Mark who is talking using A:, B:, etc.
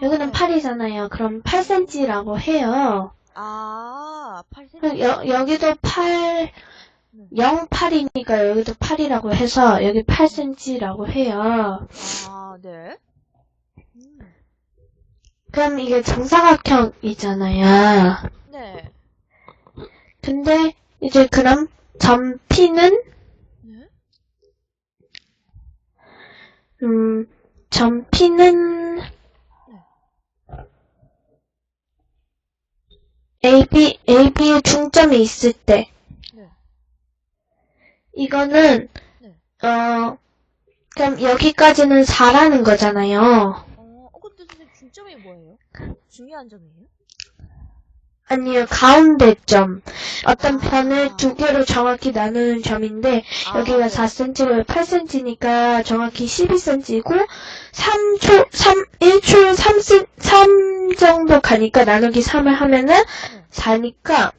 A: 8이잖아요. 그럼 8cm라고 해요.
B: 아, 8cm.
A: 그럼 여, 여기도 8, 08이니까 여기도 8이라고 해서 여기 8cm라고 해요.
B: 아, 네. 음,
A: 그럼 이게 정사각형이잖아요.
B: 네.
A: 근데 이제 그럼 점 P는
B: 네?
A: 음, 점 P는 AB, AB의 중점이 있을 때
B: 네.
A: 이거는
B: 네.
A: 어 그럼 여기까지는 4라는 거잖아요.
B: 어, 어, 근데 선생님 중점이 뭐예요? 중요한 점이에요?
A: 아니요, 가운데 점. 어떤
B: 아.
A: 편을 두 개로 정확히 나누는 점인데
B: 아,
A: 여기가
B: 네.
A: 4cm고 8cm니까 정확히 12cm고 3초 3 1초에 3, 3 정도 가니까 나누기 3을 하면은 4니까